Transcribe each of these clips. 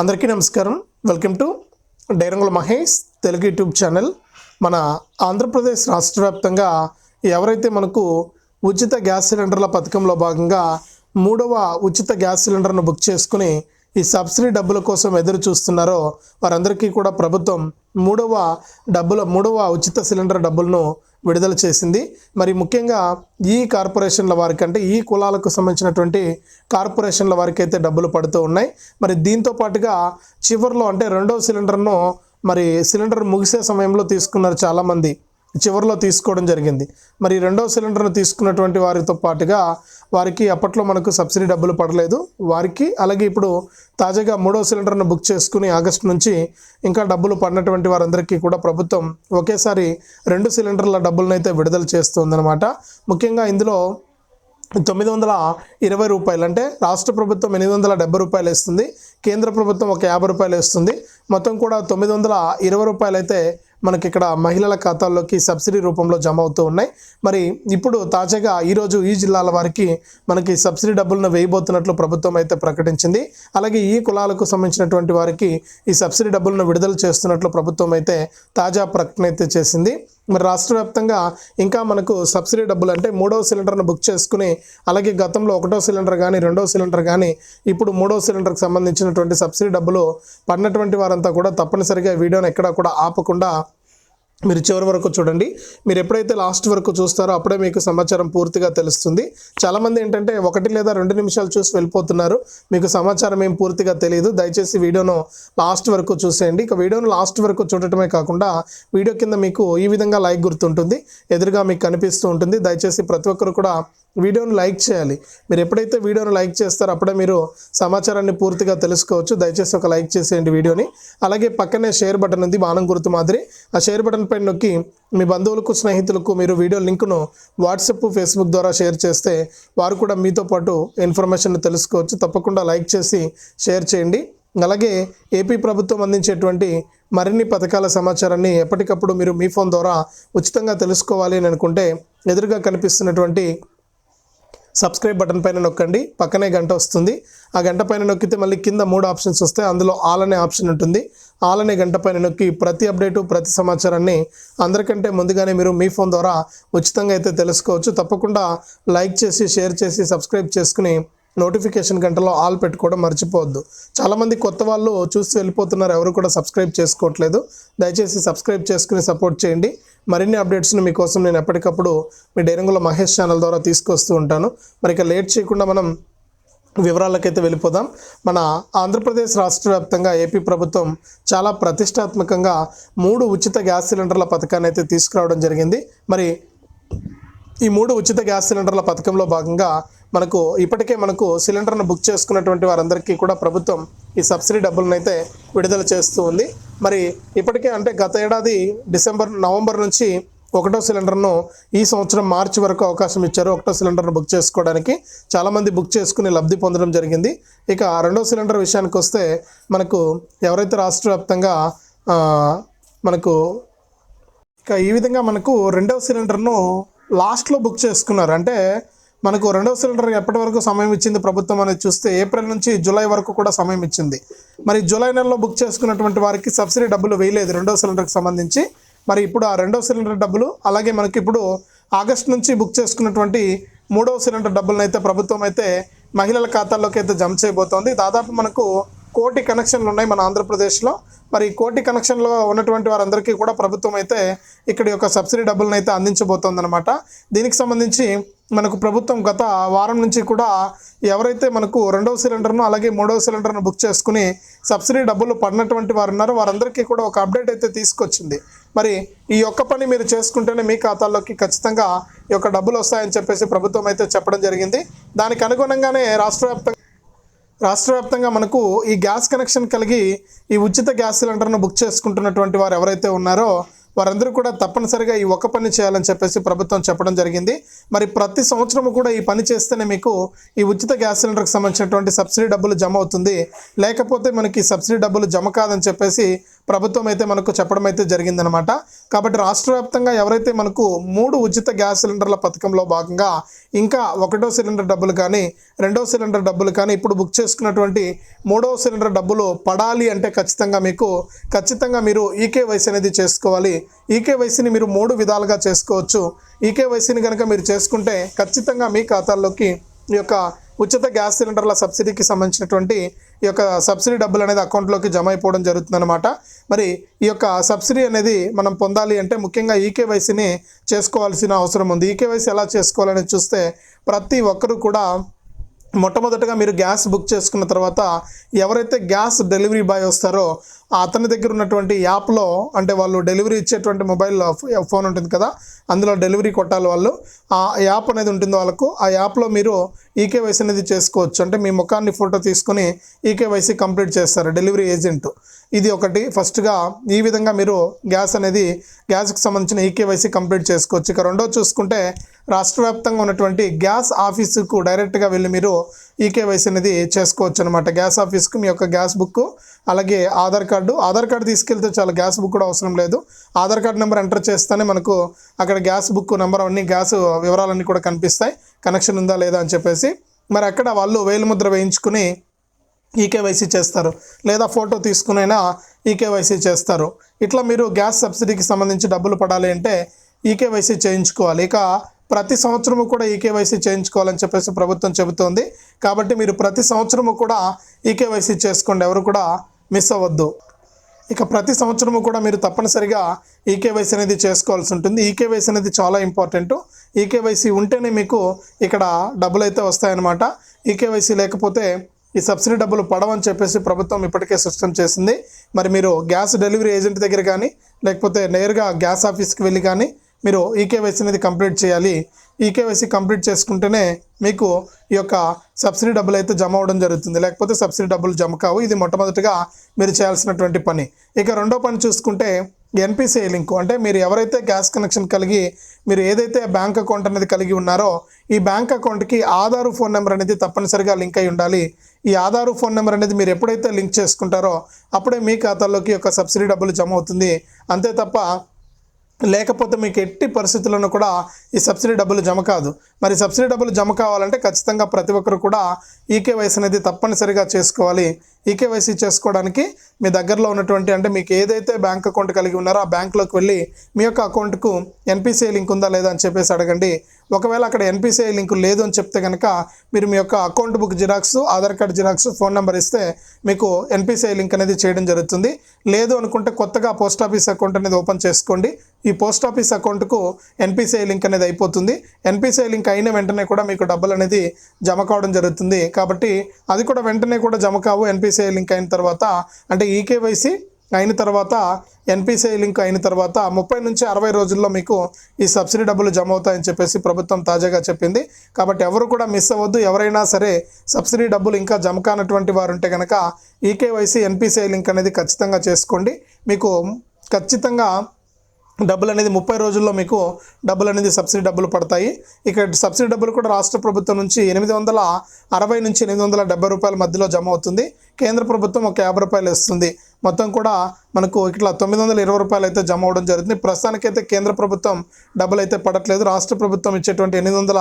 అందరికీ నమస్కారం. Welcome to డైరంగుల మహేష్ తెలుగు యూట్యూబ్ ఛానల్. మన ఆంధ్రప్రదేశ్ రాష్ట్ర వ్యాప్తంగా ఎవరైతే మనకు ఉచిత గ్యాస్ సిలిండర్ల పథకంలో భాగంగా మూడవ ఉచిత గ్యాస్ సిలిండర్ను బుక్ చేసుకుని ఈ సబ్సిడీ డబ్బుల కోసం ఎదురు చూస్తున్నారో వారందరికీ కూడా ప్రభుత్వం మూడవ డబ్బుల మూడవ ఉచిత సిలిండర్ డబ్బులను విడుదల చేసింది. మరి ముఖ్యంగా ఈ కార్పొరేషన్ల వారికి అంటే ఈ కులాలకు సంబంధించినటువంటి కార్పొరేషన్ల వారికి అయితే డబ్బులు పడుతూ ఉన్నాయి. మరి దీంతో పాటుగా చివరిలో అంటే రెండవ సిలిండర్ను మరి సిలిండర్ ముగిసే సమయంలో తీసుకున్నారు చాలామంది. చివరిలో తీసుకోవడం జరిగింది. మరి రెండవ సిలిండర్ను తీసుకున్నటువంటి వారితో పాటుగా వారికి అప్పట్లో మనకు సబ్సిడీ డబ్బులు పడలేదు. వారికి అలాగే ఇప్పుడు తాజాగా మూడవ సిలిండర్ను బుక్ చేసుకుని ఆగస్టు నుంచి ఇంకా డబ్బులు పడినటువంటి వారందరికీ కూడా ప్రభుత్వం ఒకేసారి రెండు సిలిండర్ల డబ్బులనైతే విడుదల చేస్తుందన్నమాట. ముఖ్యంగా ఇందులో తొమ్మిది వందల ఇరవై రూపాయలు అంటే రాష్ట్ర ప్రభుత్వం ఎనిమిది వందల డెబ్బై రూపాయలు ఇస్తుంది కేంద్ర ప్రభుత్వం ఒక యాభై రూపాయలు ఇస్తుంది మొత్తం కూడా తొమ్మిది వందల ఇరవై రూపాయలు అయితే మనకి ఇక్కడ మహిళల ఖాతాల్లోకి సబ్సిడీ రూపంలో జమ అవుతూ ఉన్నాయి. మరి ఇప్పుడు తాజాగా ఈరోజు ఈ జిల్లాల వారికి మనకి సబ్సిడీ డబ్బులను వేయబోతున్నట్లు ప్రభుత్వం అయితే ప్రకటించింది. అలాగే ఈ కులాలకు సంబంధించినటువంటి వారికి ఈ సబ్సిడీ డబ్బులను విడుదల చేస్తున్నట్లు ప్రభుత్వం అయితే తాజా ప్రకటన అయితే చేసింది. మరి రాష్ట్ర వ్యాప్తంగా ఇంకా మనకు సబ్సిడీ డబ్బులు అంటే మూడవ సిలిండర్ను బుక్ చేసుకుని అలాగే గతంలో ఒకటో సిలిండర్ కానీ రెండో సిలిండర్ కానీ ఇప్పుడు మూడో సిలిండర్కి సంబంధించినటువంటి సబ్సిడీ డబ్బులు పడినటువంటి వారంతా కూడా తప్పనిసరిగా ఈ వీడియోని ఎక్కడా కూడా ఆపకుండా మీరు చివరి వరకు చూడండి. మీరు ఎప్పుడైతే లాస్ట్ వరకు చూస్తారో అప్పుడే మీకు సమాచారం పూర్తిగా తెలుస్తుంది. చాలామంది ఏంటంటే ఒకటి లేదా రెండు నిమిషాలు చూసి వెళ్ళిపోతున్నారు. మీకు సమాచారం ఏం పూర్తిగా తెలియదు దయచేసి వీడియోను లాస్ట్ వరకు చూసేయండి. ఇక వీడియోను లాస్ట్ వరకు చూడటమే కాకుండా వీడియో కింద మీకు ఈ విధంగా లైక్ గుర్తుంటుంది. ఎదురుగా మీకు కనిపిస్తూ ఉంటుంది. దయచేసి ప్రతి ఒక్కరు కూడా వీడియోను లైక్ చేయాలి. మీరు ఎప్పుడైతే వీడియోను లైక్ చేస్తారో అప్పుడే మీరు సమాచారాన్ని పూర్తిగా తెలుసుకోవచ్చు. దయచేసి ఒక లైక్ చేసేయండి వీడియోని. అలాగే పక్కనే షేర్ బటన్ ఉంది బాణం గుర్తు మాదిరి. ఆ షేర్ బటన్ పైన నొక్కి మీ బంధువులకు స్నేహితులకు మీరు వీడియో లింకును వాట్సాప్ ఫేస్బుక్ ద్వారా షేర్ చేస్తే వారు కూడా మీతో పాటు ఇన్ఫర్మేషన్ తెలుసుకోవచ్చు. తప్పకుండా లైక్ చేసి షేర్ చేయండి. అలాగే ఏపీ ప్రభుత్వం అందించేటువంటి మరిన్ని పథకాల సమాచారాన్ని ఎప్పటికప్పుడు మీరు మీ ఫోన్ ద్వారా ఉచితంగా తెలుసుకోవాలి అని అనుకుంటే ఎదురుగా కనిపిస్తున్నటువంటి సబ్స్క్రైబ్ బటన్ పైన నొక్కండి పక్కనే గంట వస్తుంది. ఆ గంట పైన నొక్కితే మళ్ళీ కింద మూడు ఆప్షన్స్ వస్తాయి. అందులో ఆల్ అనే ఆప్షన్ ఉంటుంది. ఆల్ అనే గంట పైన నొక్కి ప్రతి అప్డేటు ప్రతి సమాచారాన్ని అందరికంటే ముందుగానే మీరు మీ ఫోన్ ద్వారా ఉచితంగా అయితే తెలుసుకోవచ్చు. తప్పకుండా లైక్ చేసి షేర్ చేసి సబ్స్క్రైబ్ చేసుకుని నోటిఫికేషన్ గంటలో ఆల్ పెట్టుకోవడం మర్చిపోవద్దు. చాలామంది కొత్త వాళ్ళు చూసి వెళ్ళిపోతున్నారు ఎవరు కూడా సబ్స్క్రైబ్ చేసుకోవట్లేదు. దయచేసి సబ్స్క్రైబ్ చేసుకుని సపోర్ట్ చేయండి. మరిన్ని అప్డేట్స్ని మీకోసం నేను ఎప్పటికప్పుడు మీ డైరంగుల మహేష్ ఛానల్ ద్వారా తీసుకొస్తూ ఉంటాను. మరి ఇక లేట్ చేయకుండా మనం వివరాలకైతే వెళ్ళిపోదాం. మన ఆంధ్రప్రదేశ్ రాష్ట్ర వ్యాప్తంగా ఏపీ ప్రభుత్వం చాలా ప్రతిష్టాత్మకంగా మూడు ఉచిత గ్యాస్ సిలిండర్ల పథకాన్ని అయితే తీసుకురావడం జరిగింది. మరి ఈ మూడు ఉచిత గ్యాస్ సిలిండర్ల పథకంలో భాగంగా మనకు ఇప్పటికే మనకు సిలిండర్ను బుక్ చేసుకున్నటువంటి వారందరికీ కూడా ప్రభుత్వం ఈ సబ్సిడీ డబ్బులనైతే విడుదల చేస్తూ ఉంది. మరి ఇప్పటికే అంటే గత ఏడాది డిసెంబర్ నవంబర్ నుంచి ఒకటో సిలిండర్ను ఈ సంవత్సరం మార్చి వరకు అవకాశం ఇచ్చారు. ఒకటో సిలిండర్ను బుక్ చేసుకోవడానికి చాలామంది బుక్ చేసుకుని లబ్ధి పొందడం జరిగింది. ఇక రెండో సిలిండర్ విషయానికి వస్తే మనకు ఎవరైతే రాష్ట్ర వ్యాప్తంగా మనకు ఇక ఈ విధంగా మనకు రెండవ సిలిండర్ను లాస్ట్లో బుక్ చేసుకున్నారు. అంటే మనకు రెండవ సిలిండర్ ఎప్పటి వరకు సమయం ఇచ్చింది ప్రభుత్వం అనేది చూస్తే ఏప్రిల్ నుంచి జూలై వరకు కూడా సమయం ఇచ్చింది. మరి జూలై నెలలో బుక్ చేసుకున్నటువంటి వారికి సబ్సిడీ డబ్బులు వేయలేదు రెండవ సిలిండర్కి సంబంధించి. మరి ఇప్పుడు ఆ రెండవ సిలిండర్ డబ్బులు అలాగే మనకి ఇప్పుడు ఆగస్ట్ నుంచి బుక్ చేసుకున్నటువంటి మూడవ సిలిండర్ డబ్బులను అయితే ప్రభుత్వం అయితే మహిళల ఖాతాల్లోకి అయితే జమ చేయబోతోంది. దాదాపు మనకు కోటి కనెక్షన్లు ఉన్నాయి మన ఆంధ్రప్రదేశ్లో. మరి కోటి కనెక్షన్లో ఉన్నటువంటి వారందరికీ కూడా ప్రభుత్వం అయితే ఇక్కడ యొక్క సబ్సిడీ డబ్బులను అయితే అందించబోతోందన్నమాట. దీనికి సంబంధించి మనకు ప్రభుత్వం గత వారం నుంచి కూడా ఎవరైతే మనకు రెండవ సిలిండర్ను అలాగే మూడవ సిలిండర్ను బుక్ చేసుకుని సబ్సిడీ డబ్బులు పడినటువంటి వారు ఉన్నారో వారందరికీ కూడా ఒక అప్డేట్ అయితే తీసుకొచ్చింది. మరి ఈ ఒక్క పని మీరు చేసుకుంటేనే మీ ఖాతాల్లోకి ఖచ్చితంగా ఈ యొక్క డబ్బులు వస్తాయని చెప్పేసి ప్రభుత్వం అయితే చెప్పడం జరిగింది. దానికి అనుగుణంగానే రాష్ట్ర వ్యాప్తంగా రాష్ట్ర వ్యాప్తంగా మనకు ఈ గ్యాస్ కనెక్షన్ కలిగి ఈ ఉచిత గ్యాస్ సిలిండర్ను బుక్ చేసుకుంటున్నటువంటి వారు ఎవరైతే ఉన్నారో వారందరూ కూడా తప్పనిసరిగా ఈ ఒక్క పని చేయాలని చెప్పేసి ప్రభుత్వం చెప్పడం జరిగింది. మరి ప్రతి సంవత్సరం కూడా ఈ పని చేస్తేనే మీకు ఈ ఉచిత గ్యాస్ సిలిండర్కి సంబంధించినటువంటి సబ్సిడీ డబ్బులు జమ అవుతుంది. లేకపోతే మనకి సబ్సిడీ డబ్బులు జమ కాదని చెప్పేసి ప్రభుత్వం అయితే మనకు చెప్పడం అయితే జరిగిందనమాట కాబట్టి రాష్ట్ర వ్యాప్తంగా ఎవరైతే మనకు మూడు ఉచిత గ్యాస్ సిలిండర్ల పథకంలో భాగంగా ఇంకా ఒకటో సిలిండర్ డబ్బులు కానీ రెండో సిలిండర్ డబ్బులు కానీ ఇప్పుడు బుక్ చేసుకున్నటువంటి మూడో సిలిండర్ డబ్బులు పడాలి అంటే ఖచ్చితంగా మీకు ఖచ్చితంగా మీరు ఈకేవైసీ అనేది చేసుకోవాలి. ఈకేవైసీని మీరు మూడు విధాలుగా చేసుకోవచ్చు. ఈకేవైసీని కనుక మీరు చేసుకుంటే ఖచ్చితంగా మీ ఖాతాల్లోకి ఈ యొక్క ఉచిత గ్యాస్ సిలిండర్ల సబ్సిడీకి సంబంధించినటువంటి ఈ యొక్క సబ్సిడీ డబ్బులు అనేది అకౌంట్లోకి జమ అయిపోవడం జరుగుతుందన్నమాట. మరి ఈ యొక్క సబ్సిడీ అనేది మనం పొందాలి అంటే ముఖ్యంగా ఈకేవైసీని చేసుకోవాల్సిన అవసరం ఉంది. ఈకేవైసీ ఎలా చేసుకోవాలని చూస్తే ప్రతి ఒక్కరూ కూడా మొట్టమొదటగా మీరు గ్యాస్ బుక్ చేసుకున్న తర్వాత ఎవరైతే గ్యాస్ డెలివరీ బాయ్ వస్తారో అతని దగ్గర ఉన్నటువంటి యాప్లో అంటే వాళ్ళు డెలివరీ ఇచ్చేటువంటి మొబైల్ ఫోన్ ఉంటుంది కదా అందులో డెలివరీ కొట్టాలి వాళ్ళు. ఆ యాప్ అనేది ఉంటుంది వాళ్ళకు ఆ యాప్లో మీరు ఈకేవైసీ అనేది చేసుకోవచ్చు. అంటే మీ ముఖాన్ని ఫోటో తీసుకొని e K Y C complete చేస్తారు డెలివరీ ఏజెంట్. ఇది ఒకటి. ఫస్ట్గా ఈ విధంగా మీరు గ్యాస్ అనేది గ్యాస్కి సంబంధించిన ఈకేవైసీ కంప్లీట్ చేసుకోవచ్చు. ఇక రెండో చూసుకుంటే రాష్ట్ర వ్యాప్తంగా ఉన్నటువంటి గ్యాస్ ఆఫీసుకు డైరెక్ట్గా వెళ్ళి మీరు ఈకేవైసీ అనేది చేసుకోవచ్చు అనమాట గ్యాస్ ఆఫీస్కు మీ యొక్క గ్యాస్ బుక్ అలాగే ఆధార్ కార్డు. ఆధార్ కార్డు తీసుకెళ్తే చాలా గ్యాస్ బుక్ కూడా అవసరం లేదు. ఆధార్ కార్డు నెంబర్ ఎంటర్ చేస్తేనే మనకు అక్కడ గ్యాస్ బుక్ నెంబర్ అవన్నీ గ్యాస్ వివరాలన్నీ కూడా కనిపిస్తాయి. కనెక్షన్ ఉందా లేదా అని చెప్పేసి. మరి అక్కడ వాళ్ళు వేలిముద్ర వేయించుకుని ఈకేవైసీ చేస్తారు. లేదా ఫోటో తీసుకునైనా ఈకేవైసీ చేస్తారు. ఇట్లా మీరు గ్యాస్ సబ్సిడీకి సంబంధించి డబ్బులు పడాలి అంటే ఈకేవైసీ చేయించుకోవాలి. ఇక ప్రతి సంవత్సరము కూడా ఈకేవైసీ చేయించుకోవాలని చెప్పేసి ప్రభుత్వం చెబుతోంది. కాబట్టి మీరు ప్రతి సంవత్సరము కూడా ఈకేవైసీ చేసుకోండి. ఎవరు కూడా మిస్ అవ్వద్దు. ఇక ప్రతి సంవత్సరము కూడా మీరు తప్పనిసరిగా ఈకేవైసీ అనేది చేసుకోవాల్సి ఉంటుంది. ఈకేవైసీ అనేది చాలా ఇంపార్టెంట్. ఈకేవైసీ ఉంటేనే మీకు ఇక్కడ డబ్బులు అయితే వస్తాయన్నమాట. ఈకేవైసీ లేకపోతే ఈ సబ్సిడీ డబ్బులు పడవని చెప్పేసి ప్రభుత్వం ఇప్పటికే సిస్టమ్ చేసింది. మరి మీరు గ్యాస్ డెలివరీ ఏజెంట్ దగ్గర కానీ లేకపోతే నేరుగా గ్యాస్ ఆఫీస్కి వెళ్ళి కానీ మీరు ఈకేవైసీ అనేది కంప్లీట్ చేయాలి. ఈకేవైసీ కంప్లీట్ చేసుకుంటేనే మీకు ఈ యొక్క సబ్సిడీ డబ్బులు అయితే జమ అవ్వడం జరుగుతుంది. లేకపోతే సబ్సిడీ డబ్బులు జమ కావు. ఇది మొట్టమొదటిగా మీరు చేయాల్సినటువంటి పని. ఇక రెండో పని చూసుకుంటే ఎన్పిసిఐ లింక్. అంటే మీరు ఎవరైతే గ్యాస్ కనెక్షన్ కలిగి మీరు ఏదైతే బ్యాంక్ అకౌంట్ అనేది కలిగి ఉన్నారో ఈ బ్యాంక్ అకౌంట్కి ఆధారు ఫోన్ నెంబర్ అనేది తప్పనిసరిగా లింక్ అయి ఉండాలి. ఈ ఆధారు ఫోన్ నెంబర్ అనేది మీరు ఎప్పుడైతే లింక్ చేసుకుంటారో అప్పుడే మీ ఖాతాలోకి యొక్క సబ్సిడీ డబ్బులు జమ అవుతుంది. అంతే తప్ప లేకపోతే మీకు ఎట్టి పరిస్థితుల్లోనూ కూడా ఈ సబ్సిడీ డబ్బులు జమ కాదు. మరి సబ్సిడీ డబ్బులు జమ కావాలంటే ఖచ్చితంగా ప్రతి ఒక్కరు కూడా ఈకేవైసీ అనేది తప్పనిసరిగా చేసుకోవాలి. ఈకేవైసీ చేసుకోవడానికి మీ దగ్గరలో ఉన్నటువంటి అంటే మీకు ఏదైతే బ్యాంక్ అకౌంట్ కలిగి ఉన్నారో ఆ బ్యాంక్లోకి వెళ్ళి మీ యొక్క అకౌంట్కు ఎన్పిసిఐ లింక్ ఉందా లేదా అని చెప్పేసి అడగండి. ఒకవేళ అక్కడ ఎన్పిసిఐ లింక్ లేదు అని చెప్తే కనుక మీరు మీ యొక్క account book xerox Aadhaar card xerox phone number ఇస్తే మీకు ఎన్పిసిఐ లింక్ అనేది చేయడం జరుగుతుంది. లేదు అనుకుంటే కొత్తగా పోస్ట్ ఆఫీస్ అకౌంట్ అనేది ఓపెన్ చేసుకోండి. ఈ పోస్ట్ ఆఫీస్ అకౌంట్కు N P C I link అనేది అయిపోతుంది. ఎన్పిసిఐ లింక్ అయిన వెంటనే కూడా మీకు డబ్బులు అనేది జమ కావడం జరుగుతుంది. కాబట్టి అది కూడా వెంటనే కూడా జమ కావు. ఎన్పిసిఐ లింక్ అయిన తర్వాత అంటే ఈకేవైసీ అయిన తర్వాత ఎన్పిసిఐ లింక్ అయిన తర్వాత ముప్పై నుంచి అరవై రోజుల్లో మీకు ఈ సబ్సిడీ డబ్బులు జమ అవుతాయని చెప్పేసి ప్రభుత్వం తాజాగా చెప్పింది. కాబట్టి ఎవరు కూడా మిస్ అవ్వద్దు. ఎవరైనా సరే సబ్సిడీ డబ్బులు ఇంకా జమ కానటువంటి వారు ఉంటే కనుక ఈకేవైసీ ఎన్పిసిఐ లింక్ అనేది ఖచ్చితంగా చేసుకోండి. మీకు ఖచ్చితంగా డబ్బులు అనేది ముప్పై రోజుల్లో మీకు డబ్బులు అనేది సబ్సిడీ డబ్బులు పడతాయి. ఇక్కడ సబ్సిడీ డబ్బులు కూడా రాష్ట్ర ప్రభుత్వం నుంచి ఎనిమిది వందల అరవై నుంచి ఎనిమిది వందల డెబ్బై రూపాయల మధ్యలో జమ అవుతుంది. కేంద్ర ప్రభుత్వం ఒక యాభై రూపాయలు ఇస్తుంది. మొత్తం కూడా మనకు ఇట్లా తొమ్మిది వందల ఇరవై రూపాయలు అయితే జమ అవడం జరుగుతుంది ప్రస్తుతానికైతే కేంద్ర ప్రభుత్వం డబ్బులు అయితే పడట్లేదు. రాష్ట్ర ప్రభుత్వం ఇచ్చేటువంటి ఎనిమిది వందల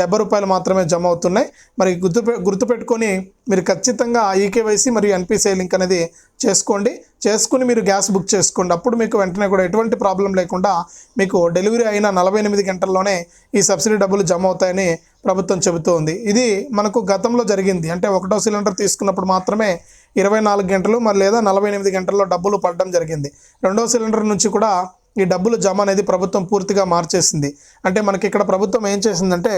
డెబ్బై రూపాయలు మాత్రమే జమ అవుతున్నాయి. మరి గుర్తు గుర్తుపెట్టుకొని మీరు ఖచ్చితంగా ఈకేవైసీ మరియు ఎన్పిసిఐ లింక్ అనేది చేసుకోండి. చేసుకుని మీరు గ్యాస్ బుక్ చేసుకోండి. అప్పుడు మీకు వెంటనే కూడా ఎటువంటి ప్రాబ్లం లేకుండా మీకు డెలివరీ అయిన నలభై ఎనిమిది గంటల్లోనే ఈ సబ్సిడీ డబ్బులు జమ అవుతాయని ప్రభుత్వం చెబుతోంది. ఇది మనకు గతంలో జరిగింది. అంటే ఒకటో సిలిండర్ తీసుకున్నప్పుడు మాత్రమే ఇరవై నాలుగు గంటలు మరి లేదా నలభై ఎనిమిది గంటల్లో డబ్బులు పడడం జరిగింది. రెండో సిలిండర్ నుంచి కూడా ఈ డబ్బులు జమ అనేది ప్రభుత్వం పూర్తిగా మార్చేసింది. అంటే మనకి ఇక్కడ ప్రభుత్వం ఏం చేసిందంటే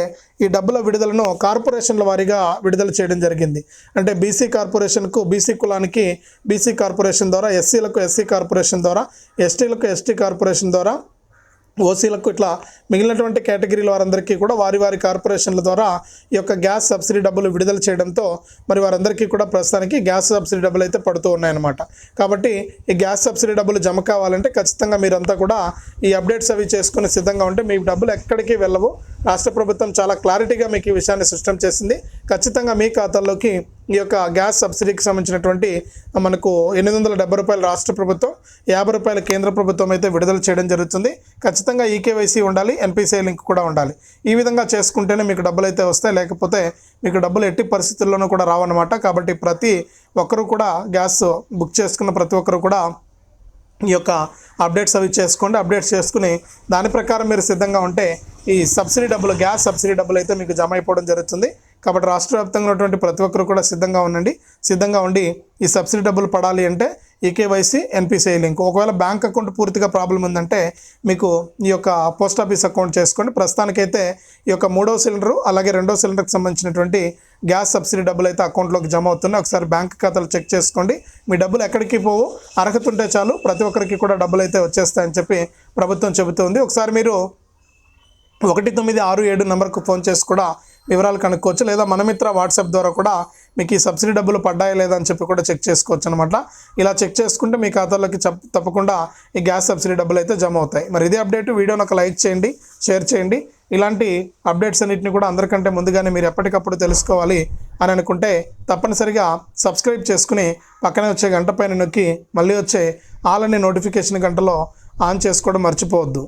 ఈ డబ్బుల విడుదలను కార్పొరేషన్ల వారీగా విడుదల చేయడం జరిగింది. అంటే బీసీ కార్పొరేషన్కు బీసీ కులానికి బీసీ కార్పొరేషన్ ద్వారా ఎస్సీలకు ఎస్సీ కార్పొరేషన్ ద్వారా ఎస్టీలకు ఎస్టీ కార్పొరేషన్ ద్వారా ఓసీలకు ఇట్లా మిగిలినటువంటి కేటగిరీల వారందరికీ కూడా వారి వారి కార్పొరేషన్ల ద్వారా ఈ యొక్క గ్యాస్ సబ్సిడీ డబ్బులు విడుదల చేయడంతో మరి వారందరికీ కూడా ప్రస్తుతానికి గ్యాస్ సబ్సిడీ డబ్బులు అయితే పడుతూ ఉన్నాయన్నమాట. కాబట్టి ఈ గ్యాస్ సబ్సిడీ డబ్బులు జమ కావాలంటే ఖచ్చితంగా మీరంతా కూడా ఈ అప్డేట్స్ అవి చేసుకుని సిద్ధంగా ఉంటే మీ డబ్బులు ఎక్కడికి వెళ్ళవు. రాష్ట్ర ప్రభుత్వం చాలా క్లారిటీగా మీకు ఈ విషయాన్ని స్పష్టం చేసింది. ఖచ్చితంగా మీ ఖాతాల్లోకి ఈ యొక్క గ్యాస్ సబ్సిడీకి సంబంధించినటువంటి మనకు ఎనిమిది వందల డెబ్బై రూపాయలు రాష్ట్ర ప్రభుత్వం యాభై రూపాయల కేంద్ర ప్రభుత్వం అయితే విడుదల చేయడం జరుగుతుంది. ఖచ్చితంగా ఈకేవైసీ ఉండాలి ఎన్పిసిఐ లింక్ కూడా ఉండాలి. ఈ విధంగా చేసుకుంటేనే మీకు డబ్బులు అయితే వస్తాయి లేకపోతే మీకు డబ్బులు ఎట్టి పరిస్థితుల్లోనూ కూడా రావన్నమాట. కాబట్టి ప్రతి ఒక్కరూ కూడా గ్యాస్ బుక్ చేసుకున్న ప్రతి ఒక్కరు కూడా ఈ యొక్క అప్డేట్స్ అవి చేసుకోండి. అప్డేట్స్ చేసుకుని దాని ప్రకారం మీరు సిద్ధంగా ఉంటే ఈ సబ్సిడీ డబ్బులు గ్యాస్ సబ్సిడీ డబ్బులు అయితే మీకు జమ అయిపోవడం జరుగుతుంది. కాబట్టి రాష్ట్ర వ్యాప్తంగా ఉన్నటువంటి ప్రతి ఒక్కరు కూడా సిద్ధంగా ఉండండి. సిద్ధంగా ఉండి ఈ సబ్సిడీ డబ్బులు పడాలి అంటే e K Y C N P C I link. ఒకవేళ బ్యాంక్ అకౌంట్ పూర్తిగా ప్రాబ్లం ఉందంటే మీకు ఈ యొక్క పోస్ట్ ఆఫీస్ అకౌంట్ చేసుకోండి. ప్రస్తుతానికైతే ఈ యొక్క మూడో సిలిండరు అలాగే రెండో సిలిండర్కి సంబంధించినటువంటి గ్యాస్ సబ్సిడీ డబ్బులు అయితే అకౌంట్లోకి జమ అవుతున్నాయి. ఒకసారి బ్యాంక్ ఖాతాలు చెక్ చేసుకోండి. మీ డబ్బులు ఎక్కడికి పోవు అర్హత ఉంటే చాలు ప్రతి ఒక్కరికి కూడా డబ్బులు అయితే వచ్చేస్తాయని చెప్పి ప్రభుత్వం చెబుతుంది. ఒకసారి మీరు ఒకటి తొమ్మిది ఆరు ఏడు నెంబర్కు ఫోన్ చేసి కూడా వివరాలు కనుక్కోవచ్చు. లేదా మనమిత్ర వాట్సాప్ ద్వారా కూడా మీకు ఈ సబ్సిడీ డబ్బులు పడ్డాయా లేదా అని చెప్పి కూడా చెక్ చేసుకోవచ్చు అనమాట ఇలా చెక్ చేసుకుంటే మీ ఖాతాలోకి తప్పకుండా ఈ గ్యాస్ సబ్సిడీ డబ్బులు అయితే జమ అవుతాయి. మరి ఇదే అప్డేట్ వీడియోని ఒక లైక్ చేయండి షేర్ చేయండి. ఇలాంటి అప్డేట్స్ అన్నింటిని కూడా అందరికంటే ముందుగానే మీరు ఎప్పటికప్పుడు తెలుసుకోవాలి అని అనుకుంటే తప్పనిసరిగా సబ్స్క్రైబ్ చేసుకుని పక్కనే వచ్చే గంట పైన నొక్కి మళ్ళీ వచ్చే ఆల్ అనే నోటిఫికేషన్ గంటలో ఆన్ చేసుకోవడం మర్చిపోవద్దు.